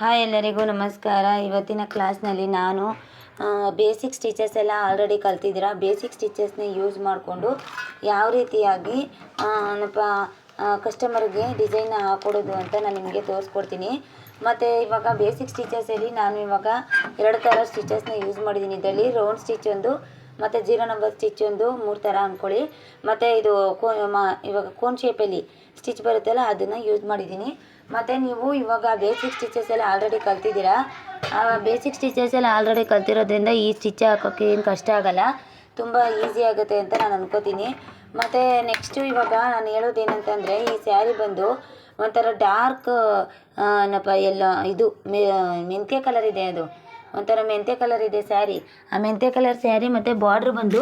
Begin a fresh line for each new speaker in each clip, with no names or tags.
Hi ಎಲ್ಲರಿಗೂ ನಮಸ್ಕಾರ. ಇವತ್ತಿನ ಕ್ಲಾಸ್ನಲ್ಲಿ ನಾನು ಬೇಸಿಕ್ ಸ್ಟಿಚಸ್ ಎಲ್ಲ ಆಲ್ರೆಡಿ ಕಲ್ತಿದ್ದೀರ? ಬೇಸಿಕ್ ಸ್ಟಿಚಸ್ನ ಯೂಸ್ ಮಾಡಿಕೊಂಡು ಯಾವ ರೀತಿಯಾಗಿ ಏನಪ್ಪ ಕಸ್ಟಮರ್ಗೆ ಡಿಸೈನ್ ಹಾಕ್ಕೊಡೋದು ಅಂತ ನಾನು ನಿಮಗೆ ತೋರಿಸ್ಕೊಡ್ತೀನಿ. ಮತ್ತು ಇವಾಗ ಬೇಸಿಕ್ ಸ್ಟಿಚಸಲ್ಲಿ ನಾನು ಇವಾಗ ಎರಡು ಥರ ಸ್ಟಿಚಸ್ನ ಯೂಸ್ ಮಾಡಿದ್ದೀನಿ. ಇದರಲ್ಲಿ ರೌಂಡ್ ಸ್ಟಿಚ್ ಒಂದು, ಮತ್ತು ಜೀರೋ ನಂಬರ್ ಸ್ಟಿಚ್ ಒಂದು, ಮೂರು ಥರ ಅಂದ್ಕೊಳ್ಳಿ. ಮತ್ತು ಇದು ಕೋ ಇವಾಗ ಕೋನ್ ಶೇಪಲ್ಲಿ ಸ್ಟಿಚ್ ಬರುತ್ತಲ್ಲ, ಅದನ್ನು ಯೂಸ್ ಮಾಡಿದ್ದೀನಿ. ಮತ್ತು ನೀವು ಇವಾಗ ಬೇಸಿಕ್ ಸ್ಟಿಚಸ್ ಎಲ್ಲ ಆಲ್ರೆಡಿ ಕಲ್ತಿದ್ದೀರಾ? ಆ ಬೇಸಿಕ್ ಸ್ಟಿಚಸ್ ಎಲ್ಲ ಆಲ್ರೆಡಿ ಕಲ್ತಿರೋದ್ರಿಂದ ಈ ಸ್ಟಿಚ್ ಹಾಕೋಕ್ಕೆ ಏನು ಕಷ್ಟ ಆಗಲ್ಲ. ತುಂಬ ಈಸಿ ಆಗುತ್ತೆ ಅಂತ ನಾನು ಅನ್ಕೋತೀನಿ. ಮತ್ತು ನೆಕ್ಸ್ಟು ಇವಾಗ ನಾನು ಹೇಳೋದೇನಂತಂದರೆ ಈ ಸ್ಯಾರಿ ಬಂದು ಒಂಥರ ಡಾರ್ಕ್ ಏನಪ್ಪ, ಎಲ್ಲ ಇದು ಮೆಂತ್ಯ ಕಲರ್ ಇದೆ ಅದು. ಒಂಥರ ಮೆಂತ್ಯ ಕಲರ್ ಇದೆ ಸ್ಯಾರಿ ಆ ಮೆಂತ್ಯ ಕಲರ್ ಸ್ಯಾರಿ ಮತ್ತು ಬಾರ್ಡ್ರ್ ಬಂದು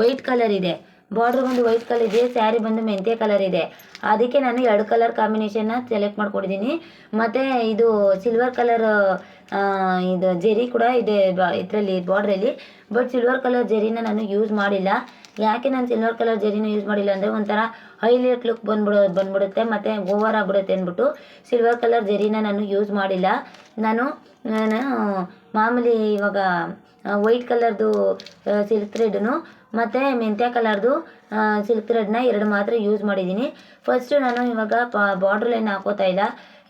ವೈಟ್ ಕಲರ್ ಇದೆ. ಬಾರ್ಡ್ರ್ ಬಂದು ವೈಟ್ ಕಲರ್ ಇದೆ ಸ್ಯಾರಿ ಬಂದು ಮೆಂತ್ಯ ಕಲರ್ ಇದೆ. ಅದಕ್ಕೆ ನಾನು ಎರಡು ಕಲರ್ ಕಾಂಬಿನೇಷನ್ನ ಸೆಲೆಕ್ಟ್ ಮಾಡ್ಕೊಂಡಿದ್ದೀನಿ ಮತ್ತು ಇದು ಸಿಲ್ವರ್ ಕಲರ್ ಇದು ಜೆರಿ ಕೂಡ ಇದೆ ಇದರಲ್ಲಿ ಬಾರ್ಡ್ರಲ್ಲಿ ಬಟ್ ಸಿಲ್ವರ್ ಕಲರ್ ಜೆರಿನ ನಾನು ಯೂಸ್ ಮಾಡಿಲ್ಲ. ಯಾಕೆ ನಾನು ಸಿಲ್ವರ್ ಕಲರ್ ಜೆರಿನ ಯೂಸ್ ಮಾಡಿಲ್ಲ ಅಂದರೆ ಒಂಥರ ಹೈಲೈಟ್ ಲುಕ್ ಬಂದ್ಬಿಡೋ, ಬಂದ್ಬಿಡುತ್ತೆ, ಮತ್ತು ಓವರ್ ಆಗಿಬಿಡುತ್ತೆ ಅಂದ್ಬಿಟ್ಟು ಸಿಲ್ವರ್ ಕಲರ್ ಜೆರಿನ ನಾನು ಯೂಸ್ ಮಾಡಿಲ್ಲ. ನಾನು ನಾನು ಮಾಮೂಲಿ ಇವಾಗ ವೈಟ್ ಕಲರ್ದು ಸಿಲ್ಕ್ ಥ್ರೆಡ್ನು ಮತ್ತು ಮೆಂತ್ಯ ಕಲರ್ದು ಸಿಲ್ಕ್ ಥ್ರೆಡ್ನ ಎರಡು ಮಾತ್ರ ಯೂಸ್ ಮಾಡಿದ್ದೀನಿ. ಫಸ್ಟು ನಾನು ಇವಾಗ ಬಾರ್ಡ್ರ್ ಲೈನ್ ಹಾಕೋತಾ ಇಲ್ಲ.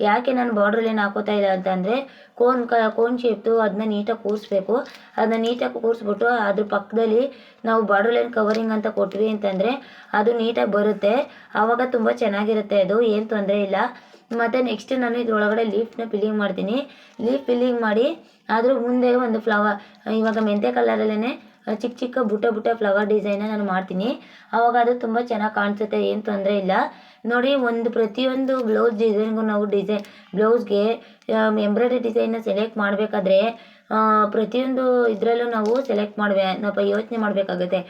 ಯಾಕೆ ನಾನು ಬಾರ್ಡ್ರ್ ಲೈನ್ ಹಾಕೋತಾ ಇಲ್ಲ ಅಂತಂದರೆ ಕೋನ್ ಕ ಕೋನ್ ಶೇಪ್ದು ಅದನ್ನ ನೀಟಾಗಿ ಕೂರಿಸ್ಬೇಕು. ಅದನ್ನ ನೀಟಾಗಿ ಕೂರಿಸ್ಬಿಟ್ಟು ಅದ್ರ ಪಕ್ಕದಲ್ಲಿ ನಾವು ಬಾರ್ಡ್ರ್ ಲೈನ್ ಕವರಿಂಗ್ ಅಂತ ಕೊಟ್ವಿ ಅಂತಂದರೆ, ಅದು ನೀಟಾಗಿ ಬರುತ್ತೆ. ಆವಾಗ ತುಂಬ ಚೆನ್ನಾಗಿರುತ್ತೆ ಅದು, ಏನು ತೊಂದರೆ ಇಲ್ಲ. ಮತ್ತು ನೆಕ್ಸ್ಟ್ ನಾನು ಇದ್ರೊಳಗಡೆ ಲೀಫ್ನ ಫಿಲ್ಲಿಂಗ್ ಮಾಡ್ತೀನಿ. ಲೀಫ್ ಫಿಲ್ಲಿಂಗ್ ಮಾಡಿ, ಅದ್ರ ಮುಂದೆ ಒಂದು ಫ್ಲವರ್ ಇವಾಗ ಮೆಂತ್ಯ ಕಲರಲ್ಲೇ ಚಿಕ್ಕ ಚಿಕ್ಕ ಬುಟ್ಟ ಬುಟ್ಟ ಫ್ಲವರ್ ಡಿಸೈನ ನಾನು ಮಾಡ್ತೀನಿ. ಅವಾಗ ಅದು ತುಂಬ ಚೆನ್ನಾಗಿ ಕಾಣಿಸುತ್ತೆ, ಏನು ತೊಂದರೆ ಇಲ್ಲ. ನೋಡಿ, ಒಂದು ಪ್ರತಿಯೊಂದು ಬ್ಲೌಸ್ ಡಿಸೈನ್ಗೂ ನಾವು ಡಿಸೈನ್ ಬ್ಲೌಸ್ಗೆ ಎಂಬ್ರಾಯ್ಡ್ರಿ ಡಿಸೈನ್ನ ಸೆಲೆಕ್ಟ್ ಮಾಡಬೇಕಾದ್ರೆ ಪ್ರತಿಯೊಂದು ಇದರಲ್ಲೂ ನಾವು ಸೆಲೆಕ್ಟ್ ಮಾಡುವೆ, ನಾವು ಯೋಚನೆ ಮಾಡಬೇಕಾಗುತ್ತೆ.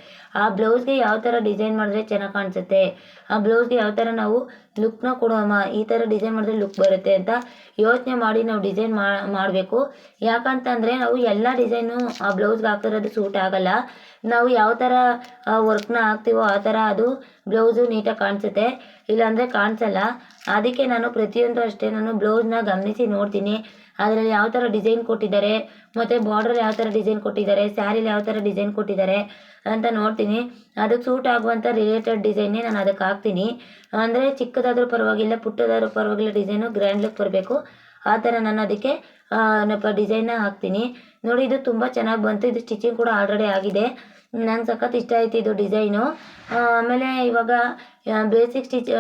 ಆ ಬ್ಲೌಸ್ಗೆ ಯಾವ ಥರ ಡಿಸೈನ್ ಮಾಡಿದ್ರೆ ಚೆನ್ನಾಗಿ ಕಾಣಿಸುತ್ತೆ? ಆ ಬ್ಲೌಸ್ಗೆ ಯಾವ ಥರ ನಾವು ಲುಕ್ನ ಕೊಡೋಮ ಈ ಥರ ಡಿಸೈನ್ ಮಾಡಿದ್ರೆ ಲುಕ್ ಬರುತ್ತೆ ಅಂತ ಯೋಚನೆ ಮಾಡಿ ನಾವು ಡಿಸೈನ್ ಮಾಡಬೇಕು. ಯಾಕಂತಂದರೆ ನಾವು ಎಲ್ಲ ಡಿಸೈನು ಆ ಬ್ಲೌಸ್ಗೆ ಹಾಕ್ತಿರೋದು ಸೂಟ್ ಆಗಲ್ಲ. ನಾವು ಯಾವ ಥರ ವರ್ಕ್ನ ಹಾಕ್ತೀವೋ ಆ ಥರ ಅದು ಬ್ಲೌಸು ನೀಟಾಗಿ ಕಾಣಿಸುತ್ತೆ. ಇಲ್ಲಾಂದರೆ ಕಾಣಿಸಲ್ಲ. ಅದಕ್ಕೆ ನಾನು ಪ್ರತಿಯೊಂದು ಅಷ್ಟೇ ನಾನು ಬ್ಲೌಸ್ನ ಗಮನಿಸಿ ನೋಡ್ತೀನಿ. ಅದರಲ್ಲಿ ಯಾವ ಥರ ಡಿಸೈನ್ ಕೊಟ್ಟಿದ್ದಾರೆ, ಮತ್ತು ಬಾರ್ಡರ್ ಯಾವ ಥರ ಡಿಸೈನ್ ಕೊಟ್ಟಿದ್ದಾರೆ ಸ್ಯಾರಿಲಿ ಯಾವ ಥರ ಡಿಸೈನ್ ಕೊಟ್ಟಿದ್ದಾರೆ ಅಂತ ನೋಡ್ತೀನಿ. ಅದಕ್ಕೆ ಸೂಟ್ ಆಗುವಂಥ ರಿಲೇಟೆಡ್ ಡಿಸೈನ್ನೇ ನಾನು ಅದಕ್ಕೆ ಹಾಕ್ತೀನಿ. ಅಂದರೆ ಚಿಕ್ಕದಾದರೂ ಪರವಾಗಿಲ್ಲ, ಪುಟ್ಟದಾದರೂ ಪರವಾಗಿಲ್ಲ ಡಿಸೈನು ಗ್ರ್ಯಾಂಡ್ ಲುಕ್ ಬರಬೇಕು. ಆ ಥರ ನಾನು ಅದಕ್ಕೆ ಡಿಸೈನ್ ಡಿಸೈನ್ನ ಹಾಕ್ತೀನಿ. ನೋಡಿ, ಇದು ತುಂಬ ಚೆನ್ನಾಗಿ ಬಂತು. ಇದು ಸ್ಟಿಚಿಂಗ್ ಕೂಡ ಆಲ್ರೆಡಿ ಆಗಿದೆ. ನಂಗೆ ಸಖತ್ ಇಷ್ಟ ಆಯ್ತು ಇದು ಡಿಸೈನು ಆಮೇಲೆ ಇವಾಗ ಬೇಸಿಕ್ ಸ್ಟಿಚ್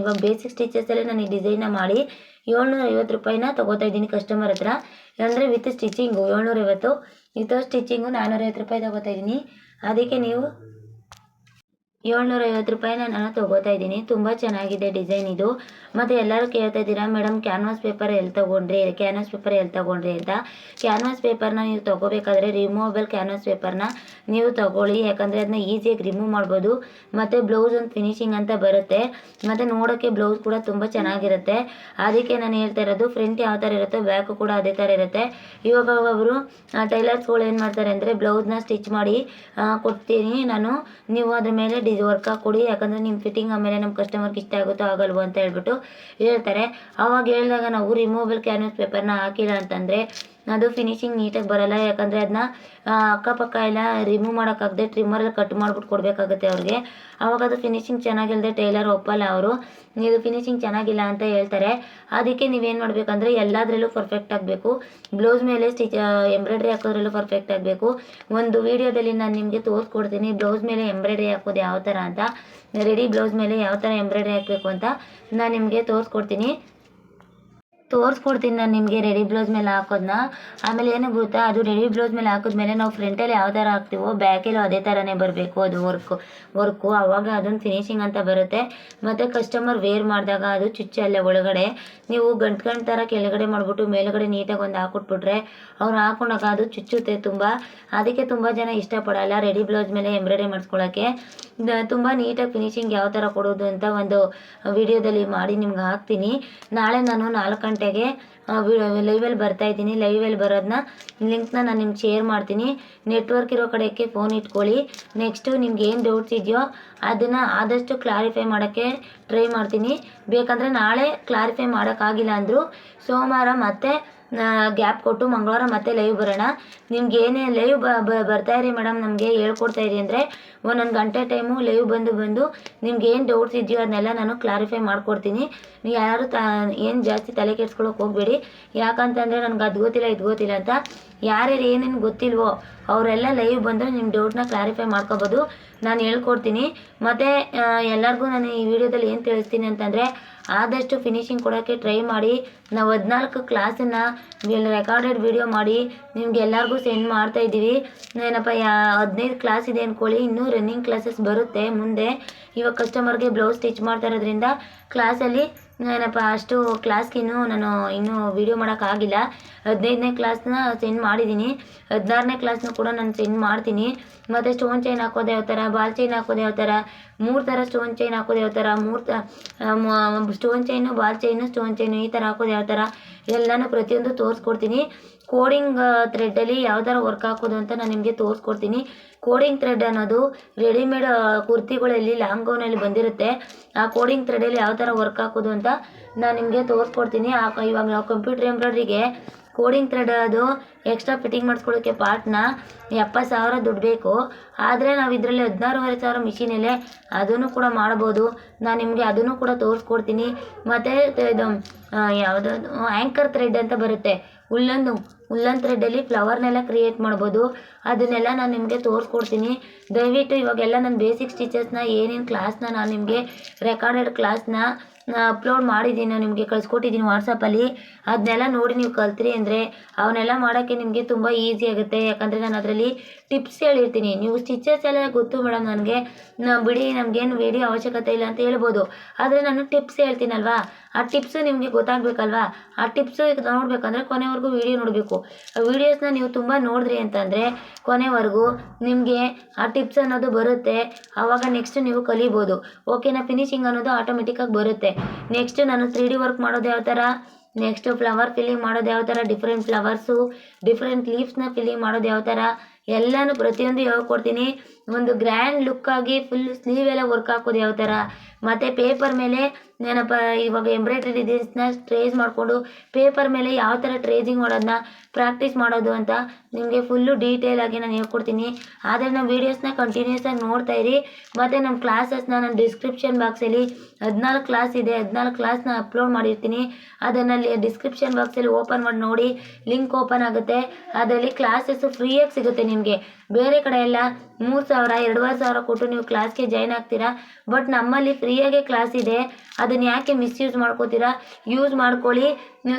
ಇವಾಗ ಬೇಸಿಕ್ ಸ್ಟಿಚಸಲ್ಲೇ ನಾನು ಈ ಡಿಸೈನ್ನ ಮಾಡಿ ಏಳ್ನೂರ ಐವತ್ತು ರೂಪಾಯಿನ ತೊಗೋತಾ ಇದ್ದೀನಿ ಕಸ್ಟಮರ್ ಹತ್ರ. ಅಂದರೆ ವಿತ್ ಸ್ಟಿಚಿಂಗು ಏಳ್ನೂರೈವತ್ತು. ವಿತೌಟ್ ಸ್ಟಿಚಿಂಗು ನಾನ್ನೂರೈವತ್ತು ರೂಪಾಯಿ ತೊಗೋತಾ ಇದ್ದೀನಿ. ಅದಕ್ಕೆ ನೀವು ಏಳ್ನೂರೈವತ್ತು ರೂಪಾಯಿನ ನಾನು ತೊಗೋತಾ ಇದ್ದೀನಿ. ತುಂಬ ಚೆನ್ನಾಗಿದೆ ಡಿಸೈನ್ ಇದು. ಮತ್ತು ಎಲ್ಲರೂ ಕೇಳ್ತಾ ಇದ್ದೀರಾ ಮೇಡಮ್ ಕ್ಯಾನ್ವಾಸ್ ಪೇಪರ್ ಎಲ್ಲಿ ತೊಗೊಂಡ್ರಿ? ಕ್ಯಾನ್ವಾಸ್ ಪೇಪರ್ ಎಲ್ಲಿ ತೊಗೊಂಡ್ರಿ ಅಂತ? ಕ್ಯಾನ್ವಾಸ್ ಪೇಪರ್ನ ನೀವು ತೊಗೋಬೇಕಾದ್ರೆ ರಿಮೂವಬಲ್ ಕ್ಯಾನ್ವಾಸ್ ಪೇಪರ್ನ ನೀವು ತೊಗೊಳ್ಳಿ. ಯಾಕಂದರೆ ಅದನ್ನ ಈಸಿಯಾಗಿ ರಿಮೂವ್ ಮಾಡ್ಬೋದು. ಮತ್ತು ಬ್ಲೌಸ್ ಒಂದು ಫಿನಿಶಿಂಗ್ ಅಂತ ಬರುತ್ತೆ. ಮತ್ತು ನೋಡೋಕ್ಕೆ ಬ್ಲೌಸ್ ಕೂಡ ತುಂಬ ಚೆನ್ನಾಗಿರುತ್ತೆ. ಅದಕ್ಕೆ ನಾನು ಹೇಳ್ತಾ ಇರೋದು, ಫ್ರಂಟ್ ಯಾವ ಥರ ಇರುತ್ತೋ ಬ್ಯಾಕು ಕೂಡ ಅದೇ ಥರ ಇರುತ್ತೆ. ಇವಾಗ ಒಬ್ಬೊಬ್ಬರು ಟೈಲರ್ಸ್ಗಳು ಏನು ಮಾಡ್ತಾರೆ ಅಂದರೆ ಬ್ಲೌಸ್ನ ಸ್ಟಿಚ್ ಮಾಡಿ ಕೊಡ್ತೀನಿ. ನಾನು, ನೀವು ಅದ್ರ ಮೇಲೆ ವರ್ಕ್ ಕೊಡಿ ಯಾಕಂದರೆ ನಿಮ್ಮ ಫಿಟ್ಟಿಂಗ್ ಆಮೇಲೆ ನಮ್ಮ ಕಸ್ಟಮರ್ಗೆ ಇಷ್ಟ ಆಗುತ್ತೋ ಆಗಲ್ವೋ ಅಂತ ಹೇಳ್ಬಿಟ್ಟು ಹೇಳ್ತಾರೆ. ಆವಾಗ ಹೇಳಿದಾಗ ನಾವು ರಿಮೂವಬಲ್ ಕ್ಯಾನ್ವಾಸ್ ಪೇಪರ್ನ ಹಾಕಿಲ್ಲ ಅಂತಂದರೆ ಅದು ಫಿನಿಶಿಂಗ್ ನೀಟಾಗಿ ಬರಲ್ಲ. ಯಾಕಂದರೆ ಅದನ್ನ ಅಕ್ಕಪಕ್ಕ ಎಲ್ಲ ರಿಮೂವ್ ಮಾಡೋಕ್ಕಾಗದೆ ಟ್ರಿಮ್ಮರಲ್ಲಿ ಕಟ್ ಮಾಡ್ಬಿಟ್ಟು ಕೊಡಬೇಕಾಗುತ್ತೆ ಅವ್ರಿಗೆ. ಆವಾಗ ಅದು ಫಿನಿಶಿಂಗ್ ಚೆನ್ನಾಗಿಲ್ಲದೆ ಟೈಲರ್ ಒಪ್ಪಲ್ಲ ಅವರು. ಇದು ಫಿನಿಶಿಂಗ್ ಚೆನ್ನಾಗಿಲ್ಲ ಅಂತ ಹೇಳ್ತಾರೆ. ಅದಕ್ಕೆ ನೀವೇನು ಮಾಡಬೇಕಂದ್ರೆ ಎಲ್ಲದರಲ್ಲೂ ಪರ್ಫೆಕ್ಟ್ ಆಗಬೇಕು. ಬ್ಲೌಸ್ ಮೇಲೆ ಸ್ಟಿಚ್ ಎಂಬ್ರಾಯ್ಡ್ರಿ ಹಾಕೋದ್ರಲ್ಲೂ ಪರ್ಫೆಕ್ಟ್ ಆಗಬೇಕು. ಒಂದು ವೀಡಿಯೋದಲ್ಲಿ ನಾನು ನಿಮಗೆ ತೋರಿಸ್ಕೊಡ್ತೀನಿ ಬ್ಲೌಸ್ ಮೇಲೆ ಎಂಬ್ರಾಯ್ಡ್ರಿ ಹಾಕೋದು ಯಾವ ಥರ ಅಂತ. ರೆಡಿ ಬ್ಲೌಸ್ ಮೇಲೆ ಯಾವ ಥರ ಎಂಬ್ರಾಯ್ಡ್ರಿ ಹಾಕಬೇಕು ಅಂತ ನಾನು ನಿಮಗೆ ತೋರಿಸ್ಕೊಡ್ತೀನಿ. ತೋರಿಸ್ಕೊಡ್ತೀನಿ ನಾನು ನಿಮಗೆ ರೆಡಿ ಬ್ಲೌಸ್ ಮೇಲೆ ಹಾಕೋದನ್ನ ಆಮೇಲೆ ಏನು ಗೊತ್ತಾ, ಅದು ರೆಡಿ ಬ್ಲೌಸ್ ಮೇಲೆ ಹಾಕಿದ್ಮೇಲೆ ನಾವು ಫ್ರಂಟಲ್ಲಿ ಯಾವ ಥರ ಹಾಕ್ತೀವೋ ಬ್ಯಾಕಲ್ಲೂ ಅದೇ ಥರನೇ ಬರಬೇಕು ಅದು ವರ್ಕು ವರ್ಕು ಆವಾಗ ಅದೊಂದು ಫಿನಿಶಿಂಗ್ ಅಂತ ಬರುತ್ತೆ. ಮತ್ತು ಕಸ್ಟಮರ್ ವೇರ್ ಮಾಡಿದಾಗ ಅದು ಚುಚ್ಚಲ್ಲ ಒಳಗಡೆ. ನೀವು ಗಂಟು ಗಂಟು ಥರ ಕೆಳಗಡೆ ಮಾಡಿಬಿಟ್ಟು ಮೇಲುಗಡೆ ನೀಟಾಗಿ ಒಂದು ಹಾಕ್ಕೊಟ್ಬಿಟ್ರೆ ಅವ್ರು ಹಾಕೊಂಡಾಗ ಅದು ಚುಚ್ಚುತ್ತೆ ತುಂಬ. ಅದಕ್ಕೆ ತುಂಬ ಜನ ಇಷ್ಟಪಡಲ್ಲ ರೆಡಿ ಬ್ಲೌಸ್ ಮೇಲೆ ಎಂಬ್ರಾಯ್ಡ್ರಿ ಮಾಡಿಸ್ಕೊಳ್ಳೋಕ್ಕೆ ತುಂಬ ನೀಟಾಗಿ ಫಿನಿಶಿಂಗ್ ಯಾವ ಥರ ಕೊಡೋದು ಅಂತ ಒಂದು ವಿಡಿಯೋದಲ್ಲಿ ಮಾಡಿ ನಿಮ್ಗೆ ಹಾಕ್ತೀನಿ. ನಾಳೆ ನಾನು ನಾಲ್ಕು ಗಂಟೆಗೆ ಲೈವಲ್ಲಿ ಬರ್ತಾ ಇದ್ದೀನಿ. ಲೈವಲ್ಲಿ ಬರೋದನ್ನ ಲಿಂಕ್ನ ನಾನು ನಿಮ್ಗೆ ಶೇರ್ ಮಾಡ್ತೀನಿ. ನೆಟ್ವರ್ಕ್ ಇರೋ ಕಡೆಗೆ ಫೋನ್ ಇಟ್ಕೊಳ್ಳಿ. ನೆಕ್ಸ್ಟು ನಿಮ್ಗೆ ಏನು ಡೌಟ್ಸ್ ಇದೆಯೋ ಅದನ್ನು ಆದಷ್ಟು ಕ್ಲಾರಿಫೈ ಮಾಡೋಕ್ಕೆ ಟ್ರೈ ಮಾಡ್ತೀನಿ. ಬೇಕಂದರೆ ನಾಳೆ ಕ್ಲಾರಿಫೈ ಮಾಡೋಕ್ಕಾಗಿಲ್ಲ ಅಂದರೂ ಸೋಮವಾರ ಮತ್ತೆ ಗ್ಯಾಪ್ ಕೊಟ್ಟು ಮಂಗಳವಾರ ಮತ್ತೆ ಲೈವ್ ಬರೋಣ. ನಿಮ್ಗೆ ಏನೇ ಲೈವ್ ಬರ್ತಾ ಇರಿ ಮೇಡಮ್ ನಮಗೆ ಹೇಳ್ಕೊಡ್ತಾ ಇರಿ ಅಂದರೆ ಒಂದೊಂದು ಗಂಟೆ ಟೈಮು ಲೈವ್ ಬಂದು ಬಂದು ನಿಮ್ಗೆ ಏನು ಡೌಟ್ಸ್ ಇದೆಯೋ ಅದನ್ನೆಲ್ಲ ನಾನು ಕ್ಲಾರಿಫೈ ಮಾಡಿಕೊಡ್ತೀನಿ. ನೀವು ಯಾರು ತ, ಏನು ಜಾಸ್ತಿ ತಲೆ ಕೆಡ್ಸ್ಕೊಳಕ್ಕೆ ಹೋಗಬೇಡಿ. ಯಾಕಂತಂದರೆ ನನಗೆ ಅದು ಗೊತ್ತಿಲ್ಲ, ಇದು ಗೊತ್ತಿಲ್ಲ ಅಂತ ಯಾರ್ಯಾರು ಏನೇನು ಗೊತ್ತಿಲ್ವೋ ಅವರೆಲ್ಲ ಲೈವ್ ಬಂದರೆ ನಿಮ್ಮ ಡೌಟ್ನ ಕ್ಲಾರಿಫೈ ಮಾಡ್ಕೋಬೋದು. ನಾನು ಹೇಳ್ಕೊಡ್ತೀನಿ. ಮತ್ತು ಎಲ್ಲರಿಗೂ ನಾನು ಈ ವಿಡಿಯೋದಲ್ಲಿ ಏನು ತಿಳಿಸ್ತೀನಿ ಅಂತಂದರೆ, ಆದಷ್ಟು ಫಿನಿಶಿಂಗ್ ಕೊಡೋಕ್ಕೆ ಟ್ರೈ ಮಾಡಿ. ನಾವು ಹದಿನಾಲ್ಕು ಕ್ಲಾಸನ್ನು ರೆಕಾರ್ಡೆಡ್ ವಿಡಿಯೋ ಮಾಡಿ ನಿಮ್ಗೆ ಎಲ್ಲರಿಗೂ ಸೆಂಡ್ ಮಾಡ್ತಾ ಇದ್ದೀವಿ. ಏನಪ್ಪ, ಯಾ, ಹದಿನೈದು ಕ್ಲಾಸ್ ಇದೆ ಅಂದ್ಕೊಳ್ಳಿ ಇನ್ನೂ ರನ್ನಿಂಗ್ ಕ್ಲಾಸಸ್ ಬರುತ್ತೆ ಮುಂದೆ. ಇವಾಗ ಕಸ್ಟಮರ್ಗೆ ಬ್ಲೌಸ್ ಸ್ಟಿಚ್ ಮಾಡ್ತಾ ಇರೋದ್ರಿಂದ ಕ್ಲಾಸಲ್ಲಿ ಏನಪ್ಪ, ಅಷ್ಟು ಕ್ಲಾಸ್ಗಿನ್ನೂ ನಾನು ಇನ್ನೂ ವೀಡಿಯೋ ಮಾಡೋಕ್ಕಾಗಿಲ್ಲ ಹದಿನೈದನೇ ಕ್ಲಾಸ್ನ ಸೆಂಡ್ ಮಾಡಿದ್ದೀನಿ. ಹದಿನಾರನೇ ಕ್ಲಾಸ್ನ ಕೂಡ ನಾನು ಸೆಂಡ್ ಮಾಡ್ತೀನಿ. ಮತ್ತು ಸ್ಟೋನ್ ಚೈನ್ ಹಾಕೋದು ಯಾವ ಥರ ಬಾಲ್ ಚೈನ್ ಹಾಕೋದು ಯಾವ ಥರ ಮೂರು ಥರ ಸ್ಟೋನ್ ಚೈನ್ ಹಾಕೋದು ಯಾವ ಥರ ಮೂರು ತ stone chain ball chain stone chain ಈ ಥರ ಹಾಕೋದು ಯಾವ ಥರ ಎಲ್ಲನೂ ಪ್ರತಿಯೊಂದು ತೋರಿಸ್ಕೊಡ್ತೀನಿ. ಕೋಡಿಂಗ್ ಥ್ರೆಡ್ಡಲ್ಲಿ ಯಾವ ಥರ ವರ್ಕ್ ಹಾಕೋದು ಅಂತ ನಾನು ನಿಮಗೆ ತೋರಿಸ್ಕೊಡ್ತೀನಿ. ಕೋಡಿಂಗ್ ಥ್ರೆಡ್ ಅನ್ನೋದು ರೆಡಿಮೇಡ್ ಕುರ್ತಿಗಳಲ್ಲಿ ಲಾಂಗ್ ಗೌನಲ್ಲಿ ಬಂದಿರುತ್ತೆ. ಆ ಕೋಡಿಂಗ್ ಥ್ರೆಡಲ್ಲಿ ಯಾವ ಥರ ವರ್ಕ್ ಹಾಕೋದು ಅಂತ ನಾನು ನಿಮಗೆ ತೋರಿಸ್ಕೊಡ್ತೀನಿ. ಆ, ಇವಾಗ ನಾವು ಕಂಪ್ಯೂಟರ್ ಎಂಬ್ರಾಯ್ಡ್ರಿಗೆ ಕೋಡಿಂಗ್ ಥ್ರೆಡ್ ಅದು ಎಕ್ಸ್ಟ್ರಾ ಫಿಟ್ಟಿಂಗ್ ಮಾಡಿಸ್ಕೊಳ್ಳೋಕ್ಕೆ ಪಾರ್ಟ್ನ ಎಪ್ಪತ್ತು ಸಾವಿರ ದುಡ್ಡು ಬೇಕು. ಆದರೆ ನಾವು ಇದರಲ್ಲಿ ಹದಿನಾರೂವರೆ ಸಾವಿರ ಮಿಷಿನಲ್ಲೇ ಅದನ್ನು ಕೂಡ ಮಾಡ್ಬೋದು. ನಾನು ನಿಮಗೆ ಅದನ್ನು ಕೂಡ ತೋರಿಸ್ಕೊಡ್ತೀನಿ. ಮತ್ತು ಇದು ಯಾವುದೋ ಆ್ಯಂಕರ್ ಥ್ರೆಡ್ ಅಂತ ಬರುತ್ತೆ. ಉಲ್ಲನ್ನು ಉಲ್ಲನ್ ಥ್ರೆಡ್ಡಲ್ಲಿ ಫ್ಲವರ್ನೆಲ್ಲ ಕ್ರಿಯೇಟ್ ಮಾಡ್ಬೋದು. ಅದನ್ನೆಲ್ಲ ನಾನು ನಿಮಗೆ ತೋರಿಸ್ಕೊಡ್ತೀನಿ. ದಯವಿಟ್ಟು ಇವಾಗೆಲ್ಲ ನನ್ನ ಬೇಸಿಕ್ ಸ್ಟಿಚಸ್ನ ಏನೇನು ಕ್ಲಾಸ್ನ ನಾನು ನಿಮಗೆ ರೆಕಾರ್ಡೆಡ್ ಕ್ಲಾಸ್ನ ಅಪ್ಲೋಡ್ ಮಾಡಿದ್ದೀನಿ ನಿಮಗೆ ಕಳಿಸ್ಕೊಟ್ಟಿದ್ದೀನಿ ವಾಟ್ಸಪ್ಪಲ್ಲಿ ಅದನ್ನೆಲ್ಲ ನೋಡಿ ನೀವು ಕಲ್ತ್ರಿ ಅಂದರೆ ಅವನ್ನೆಲ್ಲ ಮಾಡೋಕ್ಕೆ ನಿಮಗೆ ತುಂಬ ಈಸಿ ಆಗುತ್ತೆ. ಯಾಕಂದರೆ ನಾನು ಅದರಲ್ಲಿ ಟಿಪ್ಸ್ ಹೇಳಿರ್ತೀನಿ. ನೀವು ಸ್ಟಿಚಸ್ ಎಲ್ಲ ಗೊತ್ತು ಮೇಡಮ್ ನನಗೆ. ನಾ ಬಿಡಿ, ನಮಗೇನು ವಿಡಿಯೋ ಅವಶ್ಯಕತೆ ಇಲ್ಲ ಅಂತ ಹೇಳ್ಬೋದು. ಆದರೆ ನಾನು ಟಿಪ್ಸ್ ಹೇಳ್ತೀನಲ್ವಾ? ಆ ಟಿಪ್ಸು ನಿಮಗೆ ಗೊತ್ತಾಗಬೇಕಲ್ವಾ? ಆ ಟಿಪ್ಸು ನೋಡಬೇಕಂದ್ರೆ ಕೊನೆವರೆಗೂ ವಿಡಿಯೋ ನೋಡಬೇಕು. ಆ ವಿಡಿಯೋಸ್ನ ನೀವು ತುಂಬ ನೋಡಿದ್ರಿ ಅಂತಂದರೆ ಕೊನೆವರೆಗೂ ನಿಮಗೆ ಆ ಟಿಪ್ಸ್ ಅನ್ನೋದು ಬರುತ್ತೆ. ಆವಾಗ ನೆಕ್ಸ್ಟ್ ನೀವು ಕಲಿಬೋದು. ಓಕೆನಾ ಫಿನಿಶಿಂಗ್ ಅನ್ನೋದು ಆಟೋಮೆಟಿಕ್ಕಾಗಿ ಬರುತ್ತೆ. ನೆಕ್ಸ್ಟ್ ನಾನು ತ್ರೀ ಡಿ ವರ್ಕ್ ಮಾಡೋದು ಯಾವ ಥರ ನೆಕ್ಸ್ಟು ಫ್ಲವರ್ ಫಿಲ್ಲಿಂಗ್ ಮಾಡೋದು ಯಾವ ಥರ ಡಿಫ್ರೆಂಟ್ ಫ್ಲವರ್ಸು ಡಿಫ್ರೆಂಟ್ ಲೀವ್ಸ್ನ ಫಿಲ್ಲಿಂಗ್ ಮಾಡೋದು ಯಾವ ಥರ ಎಲ್ಲನೂ ಪ್ರತಿಯೊಂದು ಹೇಳ್ಕೊಡ್ತೀನಿ. ಒಂದು ಗ್ರ್ಯಾಂಡ್ ಲುಕ್ಕಾಗಿ ಫುಲ್ ಸ್ಲೀವ್ ಎಲ್ಲ ವರ್ಕ್ ಹಾಕೋದು ಯಾವ ಥರ ಮತ್ತು ಪೇಪರ್ ಮೇಲೆ ಏನಪ್ಪ, ಇವಾಗ ಎಂಬ್ರಾಯ್ಡ್ರಿ ಡಿಸೈನ್ಸ್ನ ಟ್ರೇಸ್ ಮಾಡಿಕೊಂಡು ಪೇಪರ್ ಮೇಲೆ ಯಾವ ಥರ ಟ್ರೇಸಿಂಗ್ ಮಾಡೋದನ್ನ ಪ್ರಾಕ್ಟೀಸ್ ಮಾಡೋದು ಅಂತ ನಿಮಗೆ ಫುಲ್ಲು ಡೀಟೇಲಾಗಿ ನಾನು ಹೇಳ್ಕೊಡ್ತೀನಿ. ಆದರೆ ನಮ್ಮ ವೀಡಿಯೋಸ್ನ ಕಂಟಿನ್ಯೂಸ್ ಆಗಿ ನೋಡ್ತಾ ಇರಿ. ಮತ್ತು ನಮ್ಮ ಕ್ಲಾಸಸ್ನ ನಾನು ಡಿಸ್ಕ್ರಿಪ್ಷನ್ ಬಾಕ್ಸಲ್ಲಿ ಹದಿನಾಲ್ಕು ಕ್ಲಾಸ್ ಇದೆ, ಹದಿನಾಲ್ಕು ಕ್ಲಾಸ್ನ ಅಪ್ಲೋಡ್ ಮಾಡಿರ್ತೀನಿ. ಅದನ್ನಲ್ಲಿ ಡಿಸ್ಕ್ರಿಪ್ಷನ್ ಬಾಕ್ಸಲ್ಲಿ ಓಪನ್ ಮಾಡಿ ನೋಡಿ ಲಿಂಕ್ ಓಪನ್ ಆಗುತ್ತೆ. ಅದರಲ್ಲಿ ಕ್ಲಾಸಸ್ಸು ಫ್ರೀಯಾಗಿ ಸಿಗುತ್ತೆ ನಿಮಗೆ. ಬೇರೆ ಕಡೆ ಎಲ್ಲ ಮೂರು ಸಾವಿರ, ಎರಡೂವರೆ ಸಾವಿರ ಕೊಟ್ಟು ನೀವು ಕ್ಲಾಸ್ಗೆ ಜಾಯ್ನ್ ಆಗ್ತೀರಾ? ಬಟ್ ನಮ್ಮಲ್ಲಿ ಫ್ರೀಯಾಗೆ ಕ್ಲಾಸ್ ಇದೆ. ಅದನ್ನು ಯಾಕೆ ಮಿಸ್ಯೂಸ್ ಮಾಡ್ಕೋತೀರಾ? ಯೂಸ್ ಮಾಡ್ಕೊಳ್ಳಿ.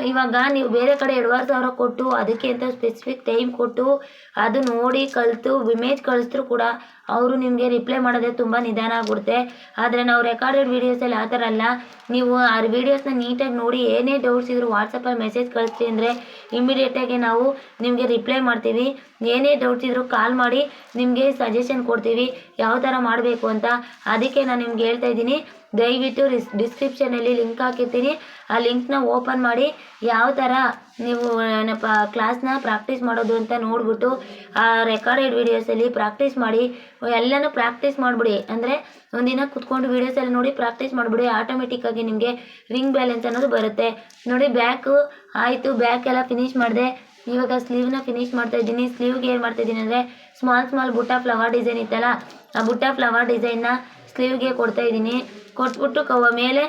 ಇವಾಗ ನೀವು ಬೇರೆ ಕಡೆ ಎರಡುವರೆ ಸಾವಿರ ಕೊಟ್ಟು ಅದಕ್ಕೆ ಅಂತ ಸ್ಪೆಸಿಫಿಕ್ ಟೈಮ್ ಕೊಟ್ಟು ಅದು ನೋಡಿ ಕಲಿತು ಇಮೇಜ್ ಕಳಿಸಿದ್ರು ಕೂಡ ಅವರು ನಿಮಗೆ ರಿಪ್ಲೈ ಮಾಡೋದೇ ತುಂಬ ನಿಧಾನ ಆಗ್ಬಿಡುತ್ತೆ. ಆದರೆ ನಾವು ರೆಕಾರ್ಡೆಡ್ ವೀಡಿಯೋಸಲ್ಲಿ ಆ ಥರ ಅಲ್ಲ. ನೀವು ಆ ವೀಡಿಯೋಸ್ನ ನೀಟಾಗಿ ನೋಡಿ, ಏನೇ ಡೌಟ್ಸ್ ಇದ್ದರೂ ವಾಟ್ಸಪ್ಪಲ್ಲಿ ಮೆಸೇಜ್ ಕಳಿಸ್ತೀವಿ ಅಂದರೆ ಇಮಿಡಿಯೇಟಾಗಿ ನಾವು ನಿಮಗೆ ರಿಪ್ಲೈ ಮಾಡ್ತೀವಿ. ಏನೇ ಡೌಟ್ಸ್ ಇದ್ದರೂ ಕಾಲ್ ಮಾಡಿ ನಿಮಗೆ ಸಜೆಷನ್ ಕೊಡ್ತೀವಿ. ಯಾವ ಥರ ಮಾಡಬೇಕು ಅಂತ ಅದಕ್ಕೆ ನಾನು ನಿಮ್ಗೆ ಹೇಳ್ತಾ ಇದ್ದೀನಿ. ದಯವಿಟ್ಟು ರಿಸ್ ಡಿಸ್ಕ್ರಿಪ್ಷನಲ್ಲಿ ಲಿಂಕ್ ಹಾಕಿರ್ತೀನಿ. ಆ ಲಿಂಕ್ನ ಓಪನ್ ಮಾಡಿ. ಯಾವ ಥರ ನೀವು, ಏನಪ್ಪ ಕ್ಲಾಸ್ನ ಪ್ರಾಕ್ಟೀಸ್ ಮಾಡೋದು ಅಂತ ನೋಡ್ಬಿಟ್ಟು, ಆ ರೆಕಾರ್ಡೆಡ್ ವೀಡಿಯೋಸಲ್ಲಿ ಪ್ರಾಕ್ಟೀಸ್ ಮಾಡಿ. ಎಲ್ಲನೂ ಪ್ರಾಕ್ಟೀಸ್ ಮಾಡಿಬಿಡಿ. ಅಂದರೆ ಒಂದಿನ ಕುತ್ಕೊಂಡು ವೀಡಿಯೋಸಲ್ಲಿ ನೋಡಿ ಪ್ರಾಕ್ಟೀಸ್ ಮಾಡಿಬಿಡಿ. ಆಟೋಮೆಟಿಕ್ಕಾಗಿ ನಿಮಗೆ ರಿಂಗ್ ಬ್ಯಾಲೆನ್ಸ್ ಅನ್ನೋದು ಬರುತ್ತೆ. ನೋಡಿ ಬ್ಯಾಕು ಆಯಿತು ಬ್ಯಾಕ್ ಎಲ್ಲ ಫಿನಿಶ್ ಮಾಡಿದೆ. ಇವಾಗ ಸ್ಲೀವ್ನ ಫಿನಿಶ್ ಮಾಡ್ತಾ ಇದ್ದೀನಿ. ಸ್ಲೀವ್ಗೆ ಏನು ಮಾಡ್ತಾ ಇದ್ದೀನಿ ಅಂದರೆ ಸ್ಮಾಲ್ ಸ್ಮಾಲ್ ಬುಟ್ಟ ಫ್ಲವರ್ ಡಿಸೈನ್ ಇತ್ತಲ್ಲ, ಆ ಬುಟ್ಟ ಫ್ಲವರ್ ಡಿಸೈನ್ನ ಸ್ಲೀವ್ಗೆ ಕೊಡ್ತಾ ಇದ್ದೀನಿ. ಕೊಟ್ಬಿಟ್ಟು ಕವ ಮೇಲೆ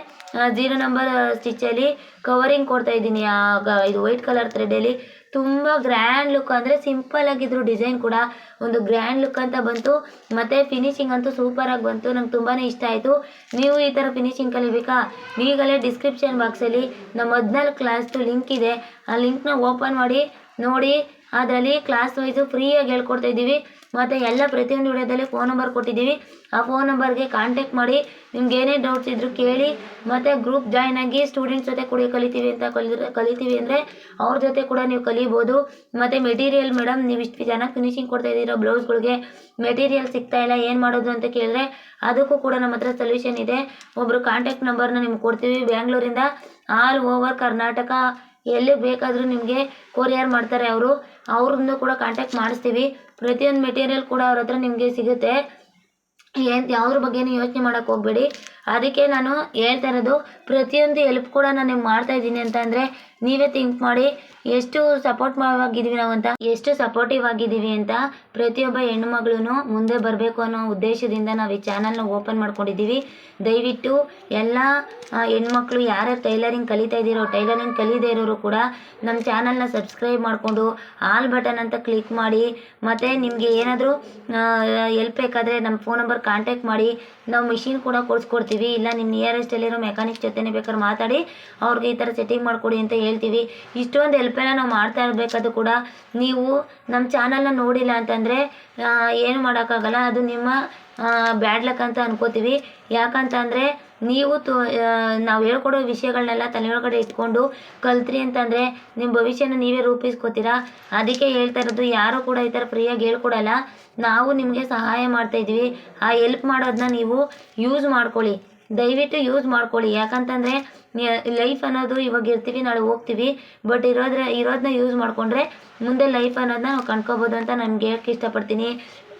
ಜೀರೋ ನಂಬರ್ ಸ್ಟಿಚ್ಚಲ್ಲಿ ಕವರಿಂಗ್ ಕೊಡ್ತಾ ಇದ್ದೀನಿ. ಆಗ ಇದು ವೈಟ್ ಕಲರ್ ಥ್ರೆಡಲ್ಲಿ ತುಂಬ ಗ್ರ್ಯಾಂಡ್ ಲುಕ್ ಅಂದರೆ ಸಿಂಪಲ್ ಆಗಿದ್ರು ಡಿಸೈನ್ ಕೂಡ. ಒಂದು ಗ್ರ್ಯಾಂಡ್ ಲುಕ್ ಅಂತ ಬಂತು. ಮತ್ತು ಫಿನಿಶಿಂಗ್ ಅಂತೂ ಸೂಪರಾಗಿ ಬಂತು. ನಂಗೆ ತುಂಬಾ ಇಷ್ಟ ಆಯಿತು. ನೀವು ಈ ಥರ ಫಿನಿಶಿಂಗ್ ಕಲಿಬೇಕಾ? ಈಗಲೇ ಡಿಸ್ಕ್ರಿಪ್ಷನ್ ಬಾಕ್ಸಲ್ಲಿ ನಮ್ಮ ಹದಿನಾಲ್ಕು ಕ್ಲಾಸ್ದು ಲಿಂಕ್ ಇದೆ. ಆ ಲಿಂಕ್ನ ಓಪನ್ ಮಾಡಿ ನೋಡಿ, ಅದರಲ್ಲಿ ಕ್ಲಾಸ್ ವೈಸು ಫ್ರೀಯಾಗಿ ಹೇಳ್ಕೊಡ್ತಾ ಇದ್ದೀವಿ. ಮತ್ತು ಎಲ್ಲ ಪ್ರತಿಯೊಂದು ವಿಡಿಯೋದಲ್ಲಿ ಫೋನ್ ನಂಬರ್ ಕೊಟ್ಟಿದ್ದೀವಿ. ಆ ಫೋನ್ ನಂಬರ್ಗೆ ಕಾಂಟ್ಯಾಕ್ಟ್ ಮಾಡಿ, ನಿಮ್ಗೆ ಏನೇ ಡೌಟ್ಸ್ ಇದ್ದರೂ ಕೇಳಿ. ಮತ್ತು ಗ್ರೂಪ್ ಜಾಯ್ನ್ ಆಗಿ ಸ್ಟೂಡೆಂಟ್ಸ್ ಜೊತೆ ಕೂಡ ಕಲಿತೀವಿ ಅಂತ ಕಲಿ ಕಲಿತೀವಿ ಅಂದರೆ ಅವ್ರ ಜೊತೆ ಕೂಡ ನೀವು ಕಲಿಬೋದು. ಮತ್ತು ಮೆಟೀರಿಯಲ್ ಮೇಡಮ್ ನೀವು ಇಷ್ಟು ಚೆನ್ನಾಗಿ ಫಿನಿಶಿಂಗ್ ಕೊಡ್ತಾ ಇದ್ದೀರಾ ಬ್ಲೌಸ್ಗಳಿಗೆ ಮೆಟೀರಿಯಲ್ ಸಿಗ್ತಾ ಇಲ್ಲ, ಏನು ಮಾಡೋದು ಅಂತ ಕೇಳಿದ್ರೆ ಅದಕ್ಕೂ ಕೂಡ ನಮ್ಮ ಹತ್ರ ಸೊಲ್ಯೂಷನ್ ಇದೆ. ಒಬ್ಬರು ಕಾಂಟ್ಯಾಕ್ಟ್ ನಂಬರ್ನ ನಿಮ್ಗೆ ಕೊಡ್ತೀವಿ. ಬ್ಯಾಂಗ್ಳೂರಿಂದ ಆಲ್ ಓವರ್ ಕರ್ನಾಟಕ ಎಲ್ಲಿ ಬೇಕಾದರೂ ನಿಮಗೆ ಕೊರಿಯರ್ ಮಾಡ್ತಾರೆ ಅವರು. ಅವ್ರನ್ನೂ ಕೂಡ ಕಾಂಟ್ಯಾಕ್ಟ್ ಮಾಡಿಸ್ತೀವಿ. ಪ್ರತಿಯೊಂದು ಮೆಟೀರಿಯಲ್ ಕೂಡ ಅವ್ರ ಹತ್ರ ನಿಮಗೆ ಸಿಗುತ್ತೆ. ಏನು, ಯಾವ್ದ್ರ ಬಗ್ಗೆಯೂ ಯೋಚನೆ ಮಾಡೋಕ್ಕೆ ಹೋಗಬೇಡಿ. ಅದಕ್ಕೆ ನಾನು ಹೇಳ್ತಾ ಇರೋದು, ಪ್ರತಿಯೊಂದು ಎಲ್ಪ್ ಕೂಡ ನಾನು ನಿಮ್ಗೆ ಮಾಡ್ತಾ ಇದ್ದೀನಿ ಅಂತ ಅಂದರೆ ನೀವೇ ಥಿಂಕ್ ಮಾಡಿ, ಎಷ್ಟು ಸಪೋರ್ಟ್ ಆಗಿದ್ದೀವಿ ನಾವು ಅಂತ, ಎಷ್ಟು ಸಪೋರ್ಟಿವ್ ಆಗಿದ್ದೀವಿ ಅಂತ ಪ್ರತಿಯೊಬ್ಬ ಹೆಣ್ಣುಮಗಳೂ ಮುಂದೆ ಬರಬೇಕು ಅನ್ನೋ ಉದ್ದೇಶದಿಂದ ನಾವು ಈ ಚಾನಲ್ನ ಓಪನ್ ಮಾಡ್ಕೊಂಡಿದ್ದೀವಿ. ದಯವಿಟ್ಟು ಎಲ್ಲ ಹೆಣ್ಮಕ್ಳು ಯಾರ್ಯಾರು ಟೈಲರಿಂಗ್ ಕಲಿತಾ ಇದ್ದೀರೋ ಟೈಲರಿಂಗ್ ಕಲಿದೇ ಇರೋರು ಕೂಡ ನಮ್ಮ ಚಾನಲ್ನ ಸಬ್ಸ್ಕ್ರೈಬ್ ಮಾಡಿಕೊಂಡು ಆಲ್ ಬಟನ್ ಅಂತ ಕ್ಲಿಕ್ ಮಾಡಿ, ಮತ್ತು ನಿಮಗೆ ಏನಾದರೂ ಎಲ್ಪ್ ಬೇಕಾದರೆ ನಮ್ಮ ಫೋನ್ ನಂಬರ್ ಕಾಂಟ್ಯಾಕ್ಟ್ ಮಾಡಿ, ನಾವು ಮಿಷಿನ್ ಕೂಡ ಕೊಡಿಸ್ಕೊಡ್ತೀವಿ ಇಲ್ಲ ನಿಮ್ಮ ನಿಯರೆಸ್ಟಲ್ಲಿರೋ ಮೆಕ್ಯಾನಿಕ್ ಜೊತೆನೇ ಬೇಕಾದ್ರೆ ಮಾತಾಡಿ. ಅವ್ರಿಗೆ ಈ ಥರ ಸೆಟ್ಟಿಂಗ್ ಮಾಡಿಕೊಡಿ ಅಂತ ಹೇಳ್ತೀವಿ. ಇಷ್ಟೊಂದು ಹೆಲ್ಪೆಲ್ಲ ನಾವು ಮಾಡ್ತಾ ಇರಬೇಕಾದ್ರೂ ಕೂಡ ನೀವು ನಮ್ಮ ಚಾನಲ್ನ ನೋಡಿಲ್ಲ ಅಂತಂದರೆ ಏನು ಮಾಡೋಕ್ಕಾಗಲ್ಲ. ಅದು ನಿಮ್ಮ ಬ್ಯಾಡ್ ಲಕ್ ಅಂತ ಅನ್ಕೋತೀವಿ. ಯಾಕಂತಂದರೆ ನೀವು ತು ನಾವು ಹೇಳ್ಕೊಡೋ ವಿಷಯಗಳನ್ನೆಲ್ಲ ತಲೆಯೊಳಗಡೆ ಇಟ್ಕೊಂಡು ಕಲ್ತ್ರಿ ಅಂತಂದರೆ ನಿಮ್ಮ ಭವಿಷ್ಯನ ನೀವೇ ರೂಪಿಸ್ಕೋತೀರಾ? ಅದಕ್ಕೆ ಹೇಳ್ತಾ ಇರೋದು, ಯಾರು ಕೂಡ ಈ ಥರ ಫ್ರೀಯಾಗಿ ಹೇಳ್ಕೊಡಲ್ಲ. ನಾವು ನಿಮಗೆ ಸಹಾಯ ಮಾಡ್ತಾ ಇದ್ದೀವಿ. ಆ ಹೆಲ್ಪ್ ಮಾಡೋದನ್ನ ನೀವು ಯೂಸ್ ಮಾಡ್ಕೊಳ್ಳಿ. ದಯವಿಟ್ಟು ಯೂಸ್ ಮಾಡ್ಕೊಳ್ಳಿ. ಯಾಕಂತಂದರೆ ಲೈಫ್ ಅನ್ನೋದು ಇವಾಗ ಇರ್ತೀವಿ, ನಾಳೆ ಹೋಗ್ತೀವಿ. ಬಟ್ ಇರೋದ್ರ ಇರೋದನ್ನ ಯೂಸ್ ಮಾಡಿಕೊಂಡ್ರೆ ಮುಂದೆ ಲೈಫ್ ಅನ್ನೋದನ್ನ ನಾವು ಕಂಡ್ಕೋಬೋದು ಅಂತ ನನಗೆ ಹೇಳಕ್ಕೆ ಇಷ್ಟಪಡ್ತೀನಿ.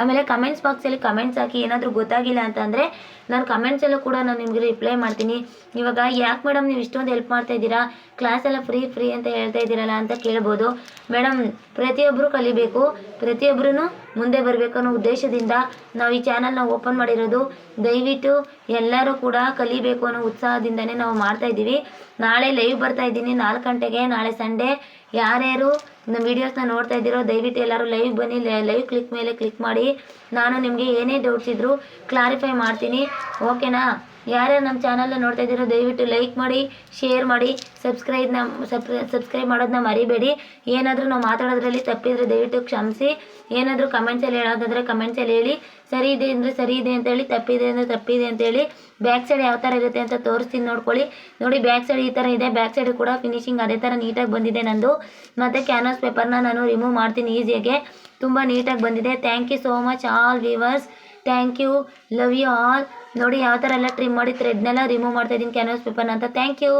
ಆಮೇಲೆ ಕಮೆಂಟ್ಸ್ ಬಾಕ್ಸಲ್ಲಿ ಕಮೆಂಟ್ಸ್ ಹಾಕಿ ಏನಾದರೂ ಗೊತ್ತಾಗಿಲ್ಲ ಅಂತಂದರೆ ನಾನು ಕಮೆಂಟ್ಸಲ್ಲೂ ಕೂಡ ನಾನು ನಿಮಗೆ ರಿಪ್ಲೈ ಮಾಡ್ತೀನಿ. ಇವಾಗ ಯಾಕೆ ಮೇಡಮ್ ನೀವು ಇಷ್ಟೊಂದು ಹೆಲ್ಪ್ ಮಾಡ್ತಾ ಇದ್ದೀರಾ? ಕ್ಲಾಸ್ ಎಲ್ಲ ಫ್ರೀ ಫ್ರೀ ಅಂತ ಹೇಳ್ತಾ ಇದ್ದೀರಲ್ಲ ಅಂತ ಕೇಳ್ಬೋದು. ಮೇಡಮ್ ಪ್ರತಿಯೊಬ್ಬರು ಕಲಿಬೇಕು ಪ್ರತಿಯೊಬ್ಬರೂ ಮುಂದೆ ಬರಬೇಕು ಅನ್ನೋ ಉದ್ದೇಶದಿಂದ ನಾವು ಈ ಚಾನಲ್ನ ಓಪನ್ ಮಾಡಿರೋದು. ದಯವಿಟ್ಟು ಎಲ್ಲರೂ ಕೂಡ ಕಲಿಬೇಕು ಅನ್ನೋ ಉತ್ಸಾಹದಿಂದನೇ ನಾವು ಮಾಡ್ತಾ ಇದ್ದೀವಿ. ನಾಳೆ ಲೈವ್ ಬರ್ತಾ ಇದ್ದೀನಿ ನಾಲ್ಕು ಗಂಟೆಗೆ, ನಾಳೆ ಸಂಡೇ. ಯಾರ್ಯಾರು ನಮ್ಮ ವೀಡಿಯೋಸ್ನ ನೋಡ್ತಾ ಇದ್ದೀರೋ, ದಯವಿಟ್ಟು ಎಲ್ಲರೂ ಲೈವ್ ಬನ್ನಿ ಲೈವ್ ಕ್ಲಿಕ್ ಮೇಲೆ ಕ್ಲಿಕ್ ಮಾಡಿ. ನಾನು ನಿಮಗೆ ಏನೇ ಡೌಟ್ಸ್ ಇದ್ದರೂ ಕ್ಲಾರಿಫೈ ಮಾಡ್ತೀನಿ. ಓಕೆನಾ ಯಾರ್ಯಾರು ನಮ್ಮ ಚಾನಲ್ನ ನೋಡ್ತಾ ಇದ್ದೀರೋ ದಯವಿಟ್ಟು ಲೈಕ್ ಮಾಡಿ, ಶೇರ್ ಮಾಡಿ ಸಬ್ಸ್ಕ್ರೈಬ್ನ ಸಬ್ಸ್ಕ್ರೈಬ್ ಮಾಡೋದನ್ನ ಮರಿಬೇಡಿ. ಏನಾದರೂ ನಾವು ಮಾತಾಡೋದ್ರಲ್ಲಿ ತಪ್ಪಿದರೆ ದಯವಿಟ್ಟು ಕ್ಷಮಿಸಿ. ಏನಾದರೂ ಕಮೆಂಟ್ಸಲ್ಲಿ ಹೇಳೋದಾದರೆ ಕಮೆಂಟ್ಸಲ್ಲಿ ಹೇಳಿ. ಸರಿ ಇದೆ ಅಂದರೆ ಸರಿ ಇದೆ ಅಂತೇಳಿ ತಪ್ಪಿದೆ ಅಂದರೆ ತಪ್ಪಿದೆ ಅಂತೇಳಿ ಬ್ಯಾಕ್ ಸೈಡ್ ಯಾವ ಥರ ಇರುತ್ತೆ ಅಂತ ತೋರಿಸ್ತೀನಿ ನೋಡ್ಕೊಳ್ಳಿ. ನೋಡಿ ಬ್ಯಾಕ್ ಸೈಡ್ ಈ ಥರ ಇದೆ. ಬ್ಯಾಕ್ ಸೈಡ್ ಕೂಡ ಫಿನಿಶಿಂಗ್ ಅದೇ ಥರ ನೀಟಾಗಿ ಬಂದಿದೆ ನಂದು. ಮತ್ತು ಕ್ಯಾನ್ವಾಸ್ ಪೇಪರ್ನ ನಾನು ರಿಮೂವ್ ಮಾಡ್ತೀನಿ ಈಸಿಯಾಗೆ. ತುಂಬ ನೀಟಾಗಿ ಬಂದಿದೆ. Thank you so much all viewers thank you love you all ನೋಡಿ, ಯಾವ ಥರ ಎಲ್ಲ ಟ್ರಿಮ್ ಮಾಡಿ ಥ್ರೆಡ್ನೆಲ್ಲ ರಿಮೂವ್ ಮಾಡ್ತಾ ಇದ್ದೀನಿ ಕ್ಯಾನ್ವಾಸ್ ಪೇಪರ್ನ ಅಂತ. Thank you